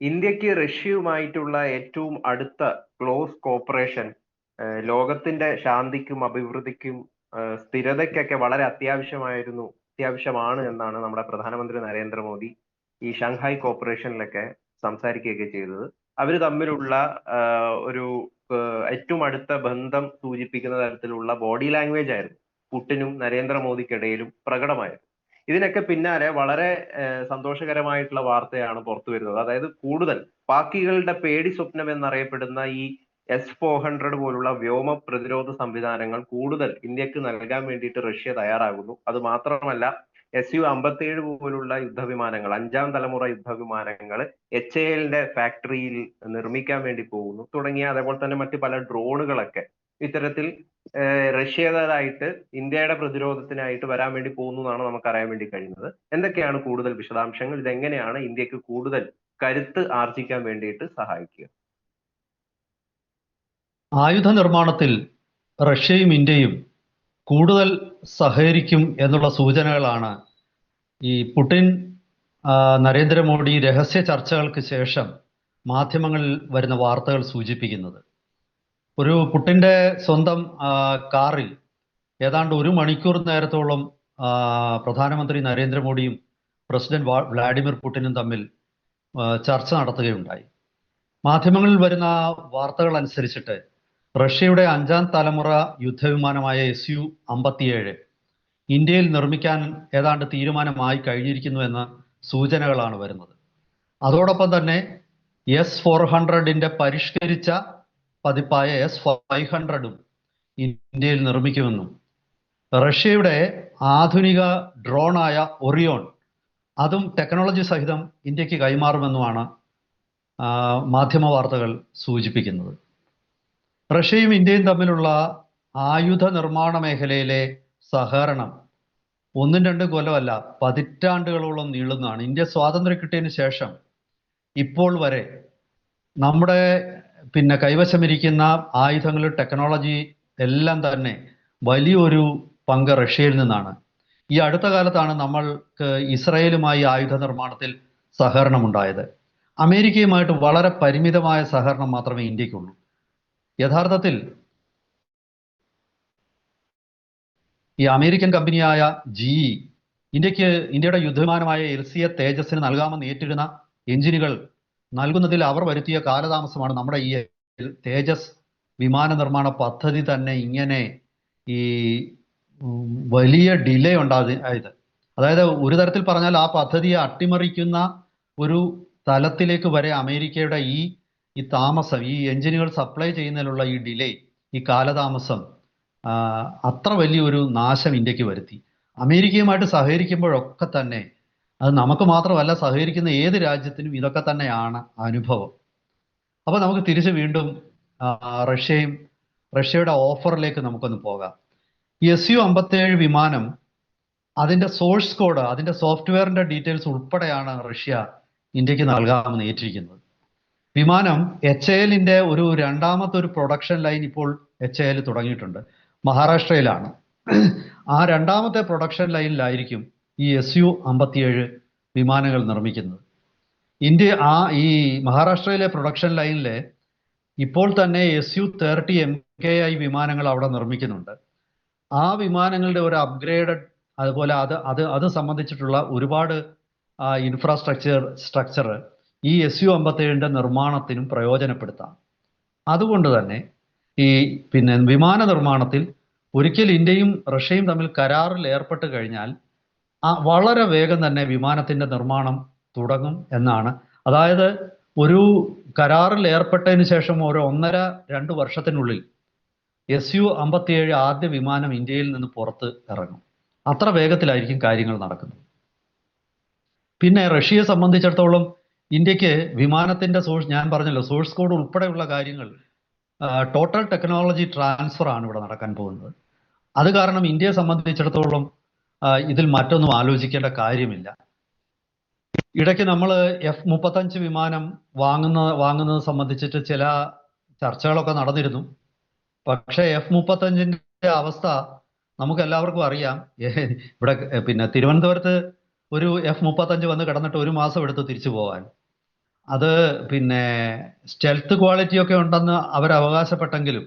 ഇന്ത്യയ്ക്ക് റഷ്യയുമായിട്ടുള്ള ഏറ്റവും അടുത്ത ക്ലോസ് കോപ്പറേഷൻ ലോകത്തിന്റെ ശാന്തിക്കും അഭിവൃദ്ധിക്കും സ്ഥിരതയ്ക്കൊക്കെ വളരെ അത്യാവശ്യമായിരുന്നു അത്യാവശ്യമാണ് എന്നാണ് നമ്മുടെ പ്രധാനമന്ത്രി നരേന്ദ്രമോദി ഈ ഷാങ്ഹായ് കോപ്പറേഷനിലൊക്കെ സംസാരിക്കുകയൊക്കെ ചെയ്തത്. അവർ തമ്മിലുള്ള ഒരു ഏറ്റവും അടുത്ത ബന്ധം സൂചിപ്പിക്കുന്ന തരത്തിലുള്ള ബോഡി ലാംഗ്വേജ് ആയിരുന്നു. പുടിനും നരേന്ദ്രമോദിക്കിടയിലും പ്രകടമായത് ഇതിനൊക്കെ പിന്നാലെ വളരെ സന്തോഷകരമായിട്ടുള്ള വാർത്തയാണ് പുറത്തു വരുന്നത്. അതായത് കൂടുതൽ പാക്കികളുടെ പേടി സ്വപ്നം എന്നറിയപ്പെടുന്ന ഈ എസ് ഫോർ ഹൺഡ്രഡ് പോലുള്ള വ്യോമ പ്രതിരോധ സംവിധാനങ്ങൾ കൂടുതൽ ഇന്ത്യയ്ക്ക് നൽകാൻ വേണ്ടിയിട്ട് റഷ്യ തയ്യാറാകുന്നു. അത് മാത്രമല്ല എസ് യു അമ്പത്തിയേഴ് പോലുള്ള യുദ്ധവിമാനങ്ങൾ അഞ്ചാം തലമുറ യുദ്ധവിമാനങ്ങൾ എച്ച് എ എല്ലിന്റെ ഫാക്ടറിയിൽ നിർമ്മിക്കാൻ വേണ്ടി പോകുന്നു. തുടങ്ങിയ അതേപോലെ തന്നെ മറ്റു പല ഡ്രോണുകളൊക്കെ ഇത്തരത്തിൽ റഷ്യയുടേതായിട്ട് ഇന്ത്യയുടെ പ്രതിരോധത്തിനായിട്ട് വരാൻ വേണ്ടി പോകുന്നു എന്നാണ് നമുക്ക് അറിയാൻ വേണ്ടി കഴിയുന്നത്. എന്തൊക്കെയാണ് കൂടുതൽ വിശദാംശങ്ങൾ? ഇതെങ്ങനെയാണ് ഇന്ത്യയ്ക്ക് കൂടുതൽ കരുത്ത് ആർജിക്കാൻ വേണ്ടിയിട്ട് സഹായിക്കുക? ആയുധ നിർമ്മാണത്തിൽ റഷ്യയും ഇന്ത്യയും കൂടുതൽ സഹകരിക്കും എന്നുള്ള സൂചനകളാണ് ഈ പുടിൻ നരേന്ദ്രമോദി രഹസ്യ ചർച്ചകൾക്ക് ശേഷം മാധ്യമങ്ങളിൽ വരുന്ന വാർത്തകൾ സൂചിപ്പിക്കുന്നത്. ഒരു പുട്ടിന്റെ സ്വന്തം കാറിൽ ഏതാണ്ട് ഒരു മണിക്കൂർ നേരത്തോളം പ്രധാനമന്ത്രി നരേന്ദ്രമോദിയും പ്രസിഡന്റ് വ്ളാഡിമിർ പുടിനും തമ്മിൽ ചർച്ച നടത്തുകയുണ്ടായി. മാധ്യമങ്ങളിൽ വരുന്ന വാർത്തകൾ അനുസരിച്ചിട്ട് റഷ്യയുടെ അഞ്ചാം തലമുറ യുദ്ധവിമാനമായ എസ് യു അമ്പത്തിയേഴ് ഇന്ത്യയിൽ നിർമ്മിക്കാൻ ഏതാണ്ട് തീരുമാനമായി കഴിഞ്ഞിരിക്കുന്നു എന്ന സൂചനകളാണ് വരുന്നത്. അതോടൊപ്പം തന്നെ എസ് ഫോർ ഹൺഡ്രഡിന്റെ പരിഷ്കരിച്ച പതിപ്പായ എസ് ഫൈവ് ഹൺഡ്രഡും ഇന്ത്യയിൽ നിർമ്മിക്കുമെന്നും. റഷ്യയുടെ ആധുനിക ഡ്രോണായ ഒറിയോൺ അതും ടെക്നോളജി സഹിതം ഇന്ത്യയ്ക്ക് കൈമാറുമെന്നുമാണ് മാധ്യമ വാർത്തകൾ സൂചിപ്പിക്കുന്നത്. റഷ്യയും ഇന്ത്യയും തമ്മിലുള്ള ആയുധ നിർമ്മാണ മേഖലയിലെ സഹകരണം ഒന്നും രണ്ടും കൊല്ലമല്ല പതിറ്റാണ്ടുകളോളം നീളുന്നതാണ്. ഇന്ത്യ സ്വാതന്ത്ര്യം കിട്ടിയതിന് ശേഷം ഇപ്പോൾ വരെ നമ്മുടെ പിന്നെ കൈവശമിരിക്കുന്ന ആയുധങ്ങൾ ടെക്നോളജി എല്ലാം തന്നെ വലിയൊരു പങ്ക് റഷ്യയിൽ നിന്നാണ്. ഈ അടുത്ത കാലത്താണ് നമ്മൾക്ക് ഇസ്രയേലുമായി ആയുധ നിർമ്മാണത്തിൽ സഹകരണം ഉണ്ടായത് അമേരിക്കയുമായിട്ട് വളരെ പരിമിതമായ സഹകരണം മാത്രമേ ഇന്ത്യക്കുള്ളൂ. യഥാർത്ഥത്തിൽ ഈ അമേരിക്കൻ കമ്പനിയായ ജി ഇന്ത്യയ്ക്ക് ഇന്ത്യയുടെ യുദ്ധമാനമായ എൽ സി എ തേജസ്സിന് നൽകാമെന്ന് ഏറ്റിരുന്ന എഞ്ചിനുകൾ നൽകുന്നതിൽ അവർ വരുത്തിയ കാലതാമസമാണ് നമ്മുടെ ഈ തേജസ് വിമാന നിർമ്മാണ പദ്ധതി തന്നെ ഇങ്ങനെ ഈ വലിയ ഡിലേ ഉണ്ടായത് അതായത് ഒരു തരത്തിൽ പറഞ്ഞാൽ ആ പദ്ധതിയെ അട്ടിമറിക്കുന്ന ഒരു തലത്തിലേക്ക് വരെ അമേരിക്കയുടെ ഈ ഈ താമസം ഈ എഞ്ചിനുകൾ സപ്ലൈ ചെയ്യുന്നതിലുള്ള ഈ ഡിലേ ഈ കാലതാമസം അത്ര വലിയൊരു നാശം ഇന്ത്യയ്ക്ക് വരുത്തി. അമേരിക്കയുമായിട്ട് സഹകരിക്കുമ്പോഴൊക്കെ തന്നെ അത് നമുക്ക് മാത്രമല്ല സഹകരിക്കുന്ന ഏത് രാജ്യത്തിനും ഇതൊക്കെ തന്നെയാണ് അനുഭവം. അപ്പൊ നമുക്ക് തിരിച്ച് വീണ്ടും റഷ്യയും റഷ്യയുടെ ഓഫറിലേക്ക് നമുക്കൊന്ന് പോകാം. എസ് യു അമ്പത്തേഴ് വിമാനം അതിന്റെ സോഴ്സ് കോഡ് അതിന്റെ സോഫ്റ്റ്വെയറിന്റെ ഡീറ്റെയിൽസ് ഉൾപ്പെടെയാണ് റഷ്യ ഇന്ത്യയ്ക്ക് നൽകാമെന്ന് ഏറ്റിരിക്കുന്നത്. വിമാനം എച്ച് എല്ലിന്റെ ഒരു രണ്ടാമത്തെ ഒരു പ്രൊഡക്ഷൻ ലൈൻ ഇപ്പോൾ എച്ച് എൽ തുടങ്ങിയിട്ടുണ്ട്. മഹാരാഷ്ട്രയിലാണ്. ആ രണ്ടാമത്തെ പ്രൊഡക്ഷൻ ലൈനിലായിരിക്കും ഈ എസ് യു അമ്പത്തിയേഴ് വിമാനങ്ങൾ നിർമ്മിക്കുന്നത്. ഇന്ത്യ ആ ഈ മഹാരാഷ്ട്രയിലെ പ്രൊഡക്ഷൻ ലൈനിലെ ഇപ്പോൾ തന്നെ S U thirty M K I വിമാനങ്ങൾ അവിടെ നിർമ്മിക്കുന്നുണ്ട്. ആ വിമാനങ്ങളുടെ ഒരു അപ്ഗ്രേഡഡ് അതുപോലെ അത് അത് അത് സംബന്ധിച്ചിട്ടുള്ള ഒരുപാട് ഇൻഫ്രാസ്ട്രക്ചർ സ്ട്രക്ചർ ഈ എസ് യു അമ്പത്തേഴിന്റെ നിർമ്മാണത്തിനും പ്രയോജനപ്പെടുത്താം. അതുകൊണ്ട് തന്നെ ഈ പിന്നെ വിമാന നിർമ്മാണത്തിൽ ഒരിക്കൽ ഇന്ത്യയും റഷ്യയും തമ്മിൽ കരാറിൽ ഏർപ്പെട്ട് കഴിഞ്ഞാൽ ആ വളരെ വേഗം തന്നെ വിമാനത്തിന്റെ നിർമ്മാണം തുടങ്ങും എന്നാണ്. അതായത് ഒരു കരാറിൽ ഏർപ്പെട്ടതിന് ശേഷം ഒരു ഒന്നര രണ്ട് വർഷത്തിനുള്ളിൽ എസ് യു അമ്പത്തിയേഴ് ആദ്യ വിമാനം ഇന്ത്യയിൽ നിന്ന് പുറത്ത് ഇറങ്ങും. അത്ര വേഗത്തിലായിരിക്കും കാര്യങ്ങൾ നടക്കുന്നത്. പിന്നെ റഷ്യയെ സംബന്ധിച്ചിടത്തോളം ഇന്ത്യയ്ക്ക് വിമാനത്തിന്റെ സോഴ്സ് ഞാൻ പറഞ്ഞല്ലോ സോഴ്സ് കോഡ് ഉൾപ്പെടെയുള്ള കാര്യങ്ങൾ ടോട്ടൽ ടെക്നോളജി ട്രാൻസ്ഫർ ആണ് ഇവിടെ നടക്കാൻ പോകുന്നത്. അത് കാരണം ഇന്ത്യയെ സംബന്ധിച്ചിടത്തോളം ഇതിൽ മറ്റൊന്നും ആലോചിക്കേണ്ട കാര്യമില്ല. ഇടയ്ക്ക് നമ്മൾ എഫ് മുപ്പത്തഞ്ച് വിമാനം വാങ്ങുന്ന വാങ്ങുന്നത് സംബന്ധിച്ചിട്ട് ചില ചർച്ചകളൊക്കെ നടന്നിരുന്നു. പക്ഷേ എഫ് മുപ്പത്തഞ്ചിന്റെ അവസ്ഥ നമുക്ക് എല്ലാവർക്കും അറിയാം. ഇവിടെ പിന്നെ തിരുവനന്തപുരത്ത് ഒരു എഫ് മുപ്പത്തഞ്ച് വന്ന് കിടന്നിട്ട് ഒരു മാസം എടുത്ത് തിരിച്ചു പോകാൻ അത് പിന്നെ സ്റ്റെൽത്ത് ക്വാളിറ്റിയൊക്കെ ഉണ്ടെന്ന് അവർ അവകാശപ്പെട്ടെങ്കിലും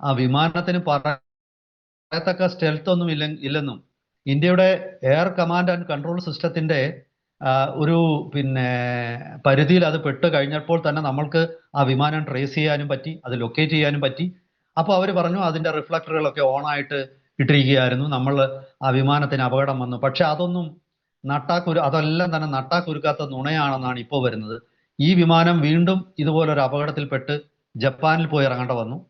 ആ വിമാനത്തിന് പറയത്തക്ക സ്റ്റെൽത്ത് ഒന്നും ഇല്ല ഇല്ലെന്നും ഇന്ത്യയുടെ എയർ കമാൻഡ് ആൻഡ് കൺട്രോൾ സിസ്റ്റത്തിന്റെ ഒരു പിന്നെ പരിധിയിൽ അത് പെട്ട് കഴിഞ്ഞപ്പോൾ തന്നെ നമ്മൾക്ക് ആ വിമാനം ട്രേസ് ചെയ്യാനും പറ്റി അത് ലൊക്കേറ്റ് ചെയ്യാനും പറ്റി. അപ്പോൾ അവർ പറഞ്ഞു അതിന്റെ റിഫ്ലക്ടറുകളൊക്കെ ഓൺ ആയിട്ട് ഇട്ടിരിക്കുകയായിരുന്നു. നമ്മൾ ആ വിമാനത്തിന് അപകടം വന്നു. പക്ഷെ അതൊന്നും നട്ടാക്കുരു അതെല്ലാം തന്നെ നട്ടാക്കുരുക്കാത്ത നുണയാണെന്നാണ് ഇപ്പോൾ വരുന്നത്. ഈ വിമാനം വീണ്ടും ഇതുപോലൊരു അപകടത്തിൽപ്പെട്ട് ജപ്പാനിൽ പോയി ഇറങ്ങേണ്ട വന്നു.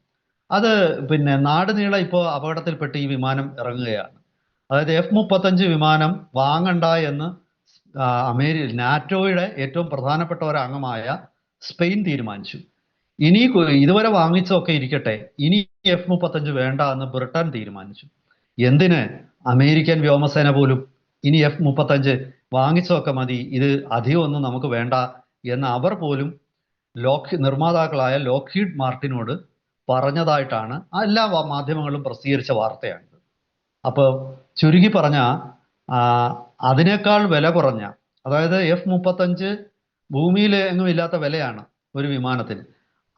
അത് പിന്നെ നാട് നീളെ ഇപ്പോൾ അപകടത്തിൽപ്പെട്ട് ഈ വിമാനം ഇറങ്ങുകയാണ്. അതായത് എഫ് മുപ്പത്തഞ്ച് വിമാനം വാങ്ങണ്ട എന്ന് അമേരിക്ക അമേരി നാറ്റോയുടെ ഏറ്റവും പ്രധാനപ്പെട്ട ഒരു അംഗമായ സ്പെയിൻ തീരുമാനിച്ചു. ഇനി ഇതുവരെ വാങ്ങിച്ചതൊക്കെ ഇരിക്കട്ടെ. ഇനി എഫ് മുപ്പത്തഞ്ച് വേണ്ട എന്ന് ബ്രിട്ടൻ തീരുമാനിച്ചു. എന്തിന്? അമേരിക്കൻ വ്യോമസേന പോലും ഇനി എഫ് മുപ്പത്തഞ്ച് വാങ്ങിച്ചതൊക്കെ മതി. ഇത് അധികമൊന്നും നമുക്ക് വേണ്ട എന്ന് അവർ പോലും ലോക്ക് നിർമ്മാതാക്കളായ ലോക്ക്ഹീഡ് മാർട്ടിനോട് പറഞ്ഞതായിട്ടാണ് എല്ലാ മാധ്യമങ്ങളും പ്രസിദ്ധീകരിച്ച വാർത്തയാണിത്. അപ്പോൾ ചുരുക്കി പറഞ്ഞ അതിനേക്കാൾ വില കുറഞ്ഞ അതായത് എഫ് മുപ്പത്തഞ്ച് ഭൂമിയിൽ എങ്ങും ഇല്ലാത്ത വിലയാണ് ഒരു വിമാനത്തിന്.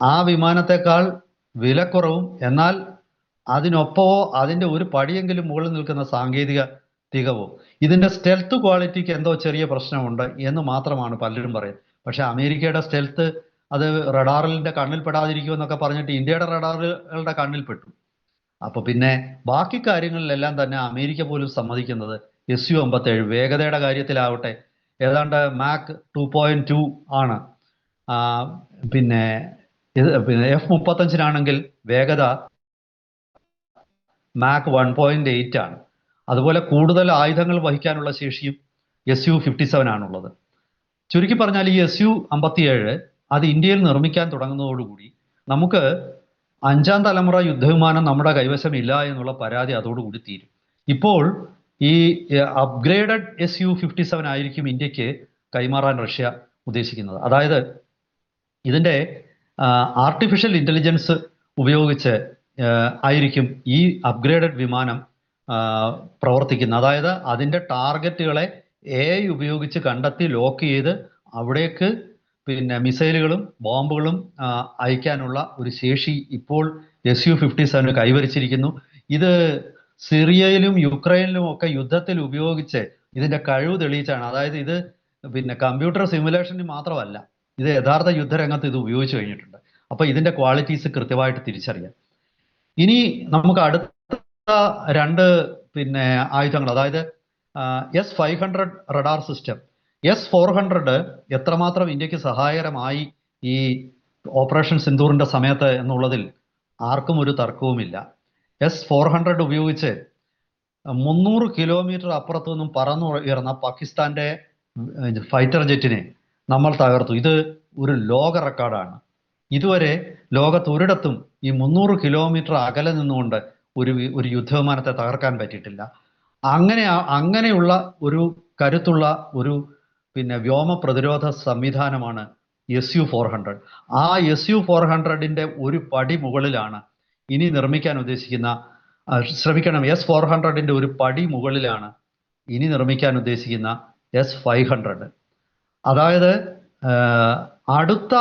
ആ വിമാനത്തെക്കാൾ വിലക്കുറവും എന്നാൽ അതിനൊപ്പമോ അതിന്റെ ഒരു പടിയെങ്കിലും മുകളിൽ നിൽക്കുന്ന സാങ്കേതിക തികവോ. ഇതിന്റെ സ്റ്റെൽത്ത് ക്വാളിറ്റിക്ക് എന്തോ ചെറിയ പ്രശ്നമുണ്ട് എന്ന് മാത്രമാണ് പലരും പറയുന്നത്. പക്ഷേ അമേരിക്കയുടെ സ്റ്റെൽത്ത് അത് റഡാറിന്റെ കണ്ണിൽപ്പെടാതിരിക്കുമെന്നൊക്കെ പറഞ്ഞിട്ട് ഇന്ത്യയുടെ റഡാറുകളുടെ കണ്ണിൽ പെട്ടു. അപ്പൊ പിന്നെ ബാക്കി കാര്യങ്ങളിലെല്ലാം തന്നെ അമേരിക്ക പോലും സമ്മതിക്കുന്നത് എസ് യു അമ്പത്തേഴ് വേഗതയുടെ കാര്യത്തിലാവട്ടെ. ഏതാണ്ട് മാക് ടു പോയിന്റ് ടു ആണ്. പിന്നെ പിന്നെ എഫ് മുപ്പത്തഞ്ചിനാണെങ്കിൽ വേഗത മാക് വൺ പോയിന്റ് എയ്റ്റ് ആണ്. അതുപോലെ കൂടുതൽ ആയുധങ്ങൾ വഹിക്കാനുള്ള ശേഷിയും എസ് യു ഫിഫ്റ്റി സെവൻ ആണുള്ളത്. ചുരുക്കി പറഞ്ഞാൽ ഈ എസ് യു അമ്പത്തിയേഴ് അത് ഇന്ത്യയിൽ നിർമ്മിക്കാൻ തുടങ്ങുന്നതോടുകൂടി നമുക്ക് അഞ്ചാം തലമുറ യുദ്ധവിമാനം നമ്മുടെ കൈവശം ഇല്ല എന്നുള്ള പരാതി അതോടുകൂടി തീരും. ഇപ്പോൾ ഈ upgraded S U fifty seven ആയിരിക്കും ഇന്ത്യയ്ക്ക് കൈമാറാൻ റഷ്യ ഉദ്ദേശിക്കുന്നത്. അതായത് ഇതിന്റെ ആർട്ടിഫിഷ്യൽ ഇന്റലിജൻസ് ഉപയോഗിച്ച് ആയിരിക്കും ഈ അപ്ഗ്രേഡഡ് വിമാനം പ്രവർത്തിക്കുന്നത്. അതായത് അതിന്റെ ടാർഗറ്റുകളെ എ ഉപയോഗിച്ച് കണ്ടെത്തി ലോക്ക് ചെയ്ത് അവിടേക്ക് പിന്നെ മിസൈലുകളും ബോംബുകളും അയക്കാനുള്ള ഒരു ശേഷി ഇപ്പോൾ എസ് യു ഫിഫ്റ്റി സെവന് കൈവരിച്ചിരിക്കുന്നു. ഇത് സിറിയയിലും യുക്രൈനിലും ഒക്കെ യുദ്ധത്തിൽ ഉപയോഗിച്ച് ഇതിന്റെ കഴിവ് തെളിയിച്ചാണ്. അതായത് ഇത് പിന്നെ കമ്പ്യൂട്ടർ സിമുലേഷന് മാത്രമല്ല ഇത് യഥാർത്ഥ യുദ്ധരംഗത്ത് ഇത് ഉപയോഗിച്ചു കഴിഞ്ഞിട്ടുണ്ട്. അപ്പൊ ഇതിന്റെ ക്വാളിറ്റീസ് കൃത്യമായിട്ട് തിരിച്ചറിയാം. ഇനി നമുക്ക് അടുത്ത രണ്ട് പിന്നെ ആയുധങ്ങൾ അതായത് S five hundred radar system. S four hundred എത്രമാത്രം ഇന്ത്യയ്ക്ക് സഹായകരമായി ഈ ഓപ്പറേഷൻ സിന്ദൂറിന്റെ സമയത്ത് എന്നുള്ളതിൽ ആർക്കും ഒരു തർക്കവുമില്ല. എസ് ഫോർ ഹൺഡ്രഡ് ഉപയോഗിച്ച് മുന്നൂറ് കിലോമീറ്റർ അപ്പുറത്തു നിന്നും പറന്നു ഉയർന്ന പാകിസ്ഥാന്റെ ഫൈറ്റർ ജെറ്റിനെ നമ്മൾ തകർത്തു. ഇത് ഒരു ലോക റെക്കോർഡാണ്. ഇതുവരെ ലോകത്ത് ഒരിടത്തും ഈ മുന്നൂറ് കിലോമീറ്റർ അകലെ നിന്നുകൊണ്ട് ഒരു ഒരു യുദ്ധവിമാനത്തെ തകർക്കാൻ പറ്റിയിട്ടില്ല. അങ്ങനെ അങ്ങനെയുള്ള ഒരു കരുത്തുള്ള ഒരു പിന്നെ വ്യോമ പ്രതിരോധ സംവിധാനമാണ് എസ് യു ഫോർ ഹൺഡ്രഡ്. ആ എസ് യു ഫോർ ഹൺഡ്രഡിന്റെ ഒരു പടി മുകളിലാണ് ഇനി നിർമ്മിക്കാൻ ഉദ്ദേശിക്കുന്ന ശ്രമിക്കണം എസ് ഫോർ ഹൺഡ്രഡിന്റെ ഒരു പടി മുകളിലാണ് ഇനി നിർമ്മിക്കാൻ ഉദ്ദേശിക്കുന്ന എസ് ഫൈവ് ഹൺഡ്രഡ്. അതായത് അടുത്ത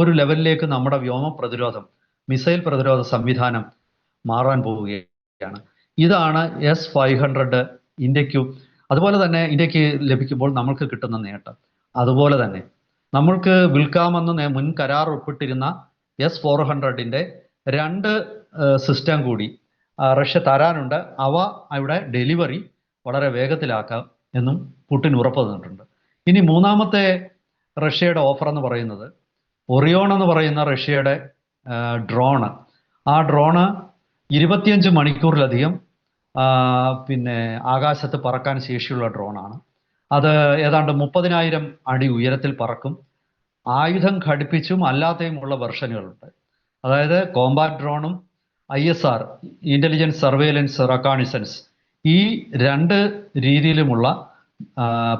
ഒരു ലെവലിലേക്ക് നമ്മുടെ വ്യോമ പ്രതിരോധം മിസൈൽ പ്രതിരോധ സംവിധാനം മാറാൻ പോവുകയാണ്. ഇതാണ് എസ് ഫൈവ് ഹൺഡ്രഡ് ഇന്ത്യക്കു അതുപോലെ തന്നെ ഇന്ത്യയ്ക്ക് ലഭിക്കുമ്പോൾ നമ്മൾക്ക് കിട്ടുന്ന നേട്ടം. അതുപോലെ തന്നെ നമ്മൾക്ക് വിൽക്കാമെന്ന് മുൻ കരാർ ഒപ്പിട്ടിരുന്ന എസ് ഫോർ ഹൺഡ്രഡിന്റെ രണ്ട് സിസ്റ്റം കൂടി റഷ്യ തരാനുണ്ട്. അവ അവിടെ ഡെലിവറി വളരെ വേഗത്തിലാക്കാം എന്നും പുട്ടിൻ ഉറപ്പ് തന്നിട്ടുണ്ട്. ഇനി മൂന്നാമത്തെ റഷ്യയുടെ ഓഫർ എന്ന് പറയുന്നത് ഒറിയോൺ എന്ന് പറയുന്ന റഷ്യയുടെ ഡ്രോണ് ആ ഡ്രോണ് ഇരുപത്തിയഞ്ച് മണിക്കൂറിലധികം പിന്നെ ആകാശത്ത് പറക്കാൻ ശേഷിയുള്ള ഡ്രോണാണ്. അത് ഏതാണ്ട് മുപ്പതിനായിരം അടി ഉയരത്തിൽ പറക്കും. ആയുധം ഘടിപ്പിച്ചും അല്ലാതെയുമുള്ള വെർഷനുകളുണ്ട്. അതായത് combat ഡ്രോണും I S R intelligence surveillance reconnaissance ഈ രണ്ട് രീതിയിലുമുള്ള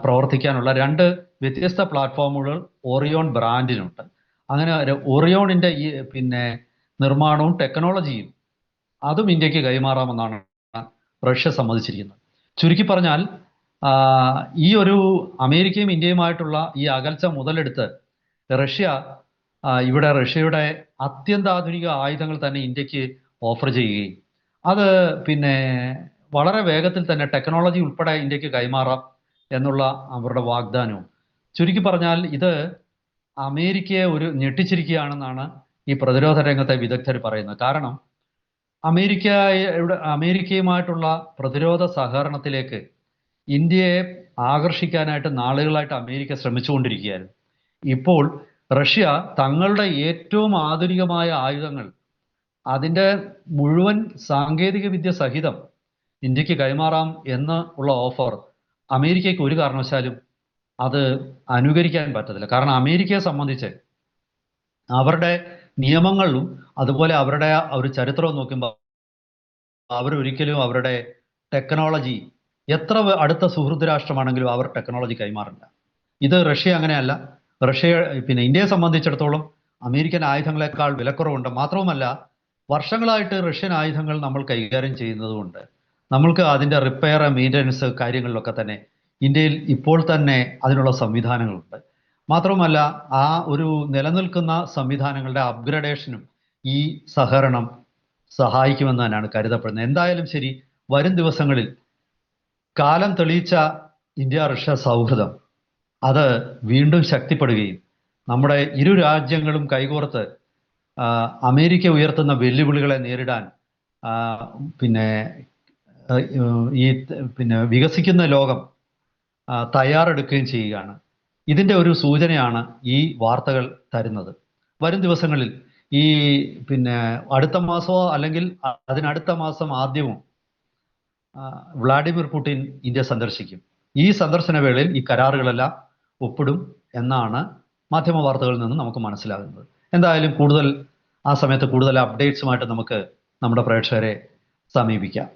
പ്രവർത്തിക്കാനുള്ള രണ്ട് വ്യത്യസ്ത പ്ലാറ്റ്ഫോമുകൾ ഓറിയോൺ ബ്രാൻഡിനുണ്ട്. അങ്ങനെ ഓറിയോണിന്റെ ഈ പിന്നെ നിർമ്മാണവും ടെക്നോളജിയും അതും ഇന്ത്യയ്ക്ക് കൈമാറാമെന്നാണ് റഷ്യ സമ്മതിച്ചിരിക്കുന്നത്. ചുരുക്കി പറഞ്ഞാൽ ഈ ഒരു അമേരിക്കയും ഇന്ത്യയുമായിട്ടുള്ള ഈ അകൽച്ച മുതലെടുത്ത് റഷ്യ ഇവിടെ റഷ്യയുടെ അത്യന്താധുനിക ആയുധങ്ങൾ തന്നെ ഇന്ത്യയ്ക്ക് ഓഫർ ചെയ്യുകയും അത് പിന്നെ വളരെ വേഗത്തിൽ തന്നെ ടെക്നോളജി ഉൾപ്പെടെ ഇന്ത്യയ്ക്ക് കൈമാറാം എന്നുള്ള അവരുടെ വാഗ്ദാനവും. ചുരുക്കി പറഞ്ഞാൽ ഇത് അമേരിക്കയെ ഒരു ഞെട്ടിച്ചിരിക്കുകയാണെന്നാണ് ഈ പ്രതിരോധ രംഗത്തെ വിദഗ്ധർ പറയുന്നത്. കാരണം അമേരിക്കയുടെ അമേരിക്കയുമായിട്ടുള്ള പ്രതിരോധ സഹകരണത്തിലേക്ക് ഇന്ത്യയെ ആകർഷിക്കാനായിട്ട് നാളുകളായിട്ട് അമേരിക്ക ശ്രമിച്ചുകൊണ്ടിരിക്കുകയായിരുന്നു. ഇപ്പോൾ റഷ്യ തങ്ങളുടെ ഏറ്റവും ആധുനികമായ ആയുധങ്ങൾ അതിന്റെ മുഴുവൻ സാങ്കേതിക വിദ്യ സഹിതം ഇന്ത്യയ്ക്ക് കൈമാറാം എന്ന് ഉള്ള ഓഫർ അമേരിക്കയ്ക്ക് ഒരു കാരണവശാലും അത് അനുകരിക്കാൻ പറ്റത്തില്ല. കാരണം അമേരിക്കയെ സംബന്ധിച്ച് അവരുടെ നിയമങ്ങളിലും അതുപോലെ അവരുടെ ഒരു ചരിത്രവും നോക്കുമ്പോൾ അവരൊരിക്കലും അവരുടെ ടെക്നോളജി എത്ര അടുത്ത സുഹൃത്ത് രാഷ്ട്രമാണെങ്കിലും അവർ ടെക്നോളജി കൈമാറില്ല. ഇത് റഷ്യ അങ്ങനെയല്ല. റഷ്യ പിന്നെ ഇന്ത്യയെ സംബന്ധിച്ചിടത്തോളം അമേരിക്കൻ ആയുധങ്ങളെക്കാൾ വിലക്കുറവുണ്ട്. മാത്രവുമല്ല വർഷങ്ങളായിട്ട് റഷ്യൻ ആയുധങ്ങൾ നമ്മൾ കൈകാര്യം ചെയ്യുന്നതുകൊണ്ട് നമ്മൾക്ക് അതിന്റെ റിപ്പയർ മെയിന്റനൻസ് കാര്യങ്ങളിലൊക്കെ തന്നെ ഇന്ത്യയിൽ ഇപ്പോൾ തന്നെ അതിനുള്ള സംവിധാനങ്ങളുണ്ട്. മാത്രവുമല്ല ആ ഒരു നിലനിൽക്കുന്ന സംവിധാനങ്ങളുടെ അപ്ഗ്രഡേഷനും ഈ സഹകരണം സഹായിക്കുമെന്ന് തന്നെയാണ് കരുതപ്പെടുന്നത്. എന്തായാലും ശരി വരും ദിവസങ്ങളിൽ കാലം തെളിയിച്ച ഇന്ത്യ റഷ്യ സൗഹൃദം അത് വീണ്ടും ശക്തിപ്പെടുകയും നമ്മുടെ ഇരു രാജ്യങ്ങളും കൈകോർത്ത് അമേരിക്ക ഉയർത്തുന്ന വെല്ലുവിളികളെ നേരിടാൻ പിന്നെ ഈ പിന്നെ വികസിക്കുന്ന ലോകം തയ്യാറെടുക്കുകയും ചെയ്യുകയാണ്. ഇതിന്റെ ഒരു സൂചനയാണ് ഈ വാർത്തകൾ തരുന്നത്. വരും ദിവസങ്ങളിൽ ഈ പിന്നെ അടുത്ത മാസമോ അല്ലെങ്കിൽ അതിനടുത്ത മാസം ആദ്യമോ വ്ളാഡിമിർ പുടിൻ ഇന്ത്യ സന്ദർശിക്കും. ഈ സന്ദർശന വേളയിൽ ഈ കരാറുകളെല്ലാം ഒപ്പിടും എന്നാണ് മാധ്യമ വാർത്തകളിൽ നിന്ന് നമുക്ക് മനസ്സിലാകുന്നത്. എന്തായാലും കൂടുതൽ ആ സമയത്ത് കൂടുതൽ അപ്ഡേറ്റ്സുമായിട്ട് നമുക്ക് നമ്മുടെ പ്രേക്ഷകരെ സമീപിക്കാം.